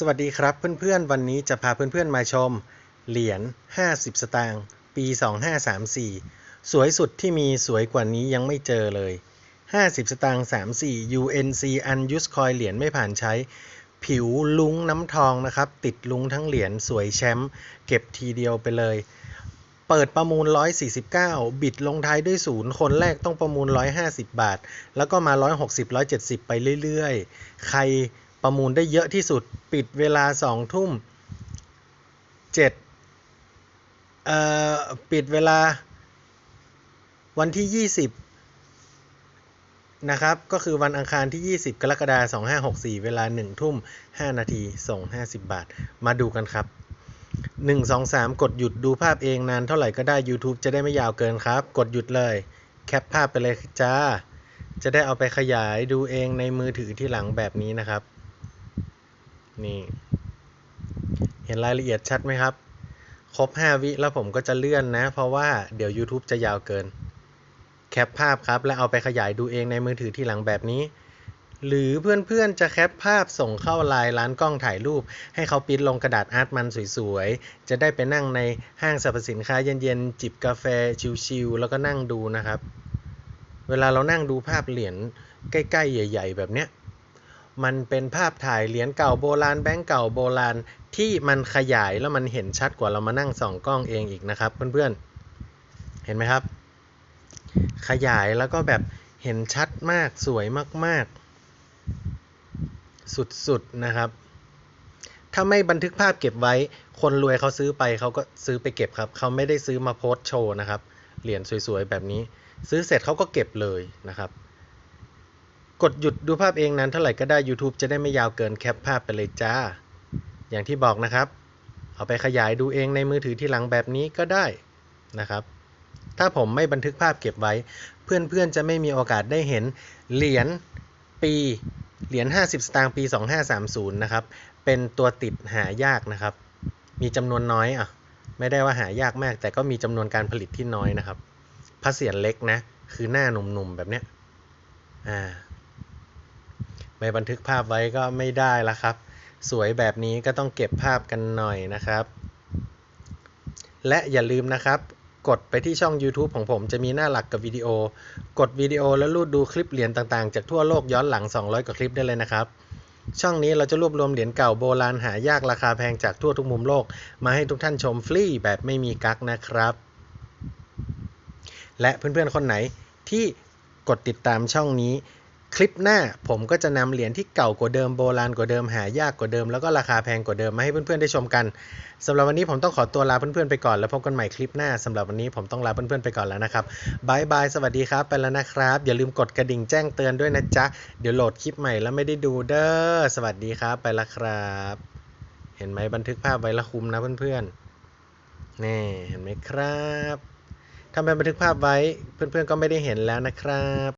สวัสดีครับเพื่อนๆ วันนี้จะพาเพื่อนๆ มาชม เหรียญ 50 สตางค์ ปี 2534 สวยสุดที่มีสวยกว่านี้ยังไม่เจอเลย 50 สตางค์ 34 UNC Unused Coin เหรียญไม่ผ่านใช้ ผิวลุ้งน้ำทองนะครับ ติดลุ้งทั้งเหรียญสวยแชมป์เก็บทีเดียวไปเลย เปิดประมูล 149 บิดลงท้ายด้วยศูนย์คนแรกต้องประมูล 150 บาท แล้วก็มา 160 170 ไปเรื่อยๆ ใคร ประมูลได้เยอะที่สุดปิดเวลา2ทุ่ม7เอ่อปิดเวลาวันที่ 20 นะครับ ก็คือวันอังคารที่ 20 กรกฎาคม 2564 เวลา 1 ทุ่ม 5 นาที ส่ง 50 บาท มาดูกันครับ 1 2 3 กดหยุดดูภาพเองนานเท่าไหร่ก็ได้ YouTube จะได้ไม่ยาวเกินครับ กดหยุดเลย แคปภาพไปเลยจ้า จะได้เอาไปขยายดูเองในมือถือที่หลังแบบนี้นะครับ นี่ เห็นรายละเอียดชัดไหมครับ ครบ 5 วิแล้วผมก็จะเลื่อนนะ เพราะว่าเดี๋ยว YouTube จะยาวเกิน แคปภาพครับ แล้วเอาไปขยายดูเองในมือถือที่หลังแบบนี้ หรือเพื่อนๆจะแคปภาพส่งเข้าไลน์ร้านกล้องถ่ายรูป ให้เขาปิ้นลงกระดาษอาร์ตมันสวยๆ จะได้ไปนั่งในห้างสรรพสินค้าเย็นๆ จิบกาแฟชิลๆแล้วก็นั่งดูนะครับ เวลาเรานั่งดูภาพเหรียญใกล้ๆ ใหญ่ ๆ แบบเนี้ย มันเป็นภาพถ่ายเหรียญเก่าโบราณแบงก์เก่าโบราณที่มันขยายแล้วมันเห็นชัดกว่าเรามานั่งส่องกล้องเองอีกนะครับ เพื่อนๆ เห็นไหมครับ ขยายแล้วก็แบบเห็นชัดมากสวยมากๆ สุดๆนะครับ ถ้าไม่บันทึกภาพเก็บไว้ คนรวยเขาซื้อไปเขาก็ซื้อไปเก็บครับ เขาไม่ได้ซื้อมาโพสต์โชว์นะครับ เหรียญสวยๆ แบบนี้ ซื้อเสร็จเขาก็เก็บเลยนะครับ กดหยุดดูภาพเองนั้นเท่าไหร่ก็ได้ YouTube จะได้ไม่ยาวเกินแคปภาพไปเลยจ้า อย่างที่บอกนะครับ เอาไปขยายดูเองในมือถือที่หลังแบบนี้ก็ได้นะครับ ถ้าผมไม่บันทึกภาพเก็บไว้ เพื่อนๆจะไม่มีโอกาสได้เห็นเหรียญปีเหรียญ50 สตางค์ปี 2530 นะครับ เป็นตัวติดหายากนะครับ มีจำนวนน้อยอะ ไม่ได้ว่าหายากมาก แต่ก็มีจำนวนการผลิตที่น้อยนะครับพระเศียรเล็กนะ คือหน้าหนุ่มๆแบบเนี้ย อ่า ไม่บันทึกภาพไว้ก็ไม่ได้ละครับ สวยแบบนี้ก็ต้องเก็บภาพกันหน่อยนะครับ และอย่าลืมนะครับ กดไปที่ช่อง YouTube ของผมจะมีหน้าหลักกับวิดีโอ กดวิดีโอแล้วรูดดูคลิปเหรียญต่างๆ จากทั่วโลกย้อนหลัง 200 กว่าคลิปได้เลยนะครับ ช่องนี้เราจะรวบรวมเหรียญเก่าโบราณหายากราคาแพงจากทั่วทุกมุมโลก มาให้ทุกท่านชมฟรีแบบไม่มีกั๊กนะครับ และเพื่อนๆคนไหนที่กดติดตามช่องนี้ คลิปหน้าผมก็จะนำเหรียญที่เก่ากว่าเดิมโบราณกว่าเดิมหายากกว่าเดิมแล้วก็ราคาแพงกว่าเดิมมาให้เพื่อนๆได้ชมกันสำหรับวันนี้ผมต้องขอตัวลาเพื่อนๆไปก่อนแล้วพบกันใหม่คลิปหน้าสำหรับวันนี้ผมต้องลาเพื่อนๆไปก่อนแล้วนะครับบายบายสวัสดีครับไปแล้วนะครับ อย่าลืมกดกระดิ่งแจ้งเตือนด้วยนะจ๊ะเดี๋ยวโหลดคลิปใหม่แล้วไม่ได้ดูเด้อสวัสดีครับไปแล้วครับ เห็นไหมบันทึกภาพไว้และคุมนะเพื่อนๆนี่เห็นไหมครับถ้าไม่บันทึกภาพไว้เพื่อนๆก็ไม่ได้เห็นแล้วนะครับ